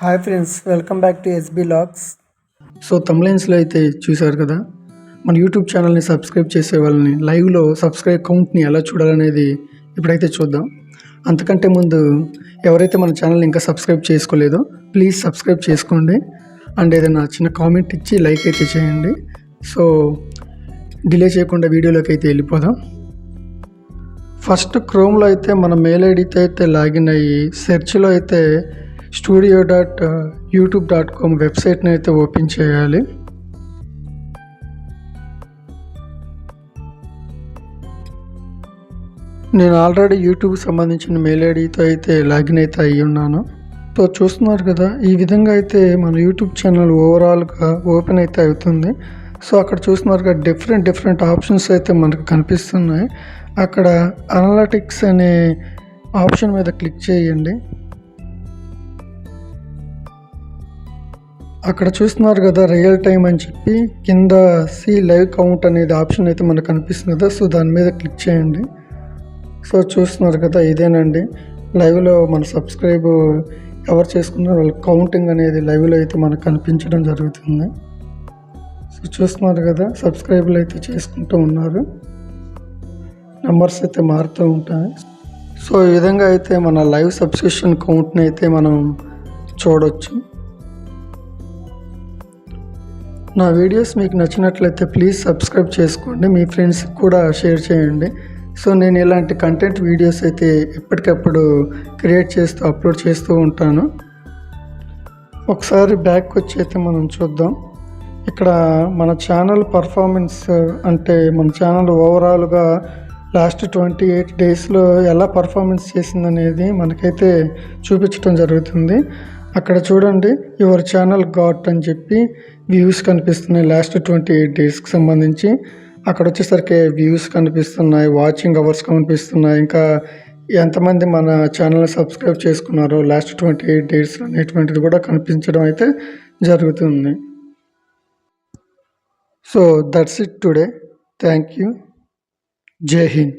Hi friends welcome back to SB logs so తమ్లైన్స్లో అయితే చూశారు కదా? మన యూట్యూబ్ ఛానల్ని సబ్స్క్రైబ్ చేసే వాళ్ళని లైవ్లో సబ్స్క్రైబ్ కౌంట్ని ఎలా చూడాలనేది ఇప్పుడైతే చూద్దాం. అంతకంటే ముందు ఎవరైతే మన ఛానల్ని ఇంకా సబ్స్క్రైబ్ చేసుకోలేదో ప్లీజ్ సబ్స్క్రైబ్ చేసుకోండి. అండ్ ఏదైనా చిన్న కామెంట్ ఇచ్చి లైక్ అయితే చేయండి. సో డిలే చేయకుండా వీడియోలోకి అయితే వెళ్ళిపోదాం. ఫస్ట్ క్రోమ్లో అయితే మన మెయిల్ ఐడితో అయితే లాగిన్ అయ్యి సెర్చ్లో అయితే studio dot YouTube dot com వెబ్సైట్ని అయితే ఓపెన్ చేయాలి. నేను ఆల్రెడీ యూట్యూబ్ సంబంధించిన మెయిల్ ఐడితో అయితే లాగిన్ అయితే అయ్యి ఉన్నాను. సో చూస్తున్నారు కదా ఈ విధంగా అయితే మన యూట్యూబ్ ఛానల్ ఓవరాల్గా ఓపెన్ అయితే అవుతుంది. సో అక్కడ చూస్తున్నారు కదా డిఫరెంట్ డిఫరెంట్ ఆప్షన్స్ అయితే మనకు కనిపిస్తున్నాయి. అక్కడ అనలటిక్స్ అనే ఆప్షన్ మీద క్లిక్ చేయండి. అక్కడ చూస్తున్నారు కదా రియల్ టైం అని చెప్పి. కింద సి లైవ్ కౌంట్ అనేది ఆప్షన్ అయితే మనకు కనిపిస్తుంది కదా సో దాని మీద క్లిక్ చేయండి. సో చూస్తున్నారు కదా ఇదేనండి. లైవ్లో మన సబ్స్క్రైబ్ ఎవరు చేసుకున్నారో వాళ్ళ కౌంటింగ్ అనేది లైవ్లో అయితే మనకు కనిపించడం జరుగుతుంది. సో చూస్తున్నారు కదా సబ్స్క్రైబ్లు అయితే చేసుకుంటూ ఉన్నారు. నెంబర్స్ అయితే మారుతూ ఉంటాయి. సో ఈ విధంగా అయితే మన లైవ్ సబ్స్క్రిప్షన్ కౌంట్ని అయితే మనం చూడొచ్చు. నా వీడియోస్ మీకు నచ్చినట్లయితే ప్లీజ్ సబ్స్క్రైబ్ చేసుకోండి. మీ ఫ్రెండ్స్కి కూడా షేర్ చేయండి. సో నేను ఇలాంటి కంటెంట్ వీడియోస్ అయితే ఎప్పటికప్పుడు క్రియేట్ చేస్తూ అప్లోడ్ చేస్తూ ఉంటాను. ఒకసారి బ్యాక్ వచ్చి అయితే మనం చూద్దాం. ఇక్కడ మన ఛానల్ పర్ఫార్మెన్స్ అంటే మన ఛానల్ ఓవరాల్గా లాస్ట్ ట్వంటీ ఎయిట్ డేస్లో ఎలా పర్ఫార్మెన్స్ చేసిందనేది మనకైతే చూపించడం జరుగుతుంది. అక్కడ చూడండి యువర్ ఛానల్ గాట్ అని చెప్పి వ్యూస్ కనిపిస్తున్నాయి లాస్ట్ ట్వంటీ ఎయిట్ డేస్కి సంబంధించి. అక్కడ వచ్చేసరికి వ్యూస్ కనిపిస్తున్నాయి వాచింగ్ అవర్స్ కనిపిస్తున్నాయి. ఇంకా ఎంతమంది మన ఛానల్ని సబ్స్క్రైబ్ చేసుకున్నారో లాస్ట్ ట్వంటీ ఎయిట్ డేస్ అనేటువంటిది కూడా కనిపించడం అయితే జరుగుతుంది. So that's it today. Thank you. Jai Hind.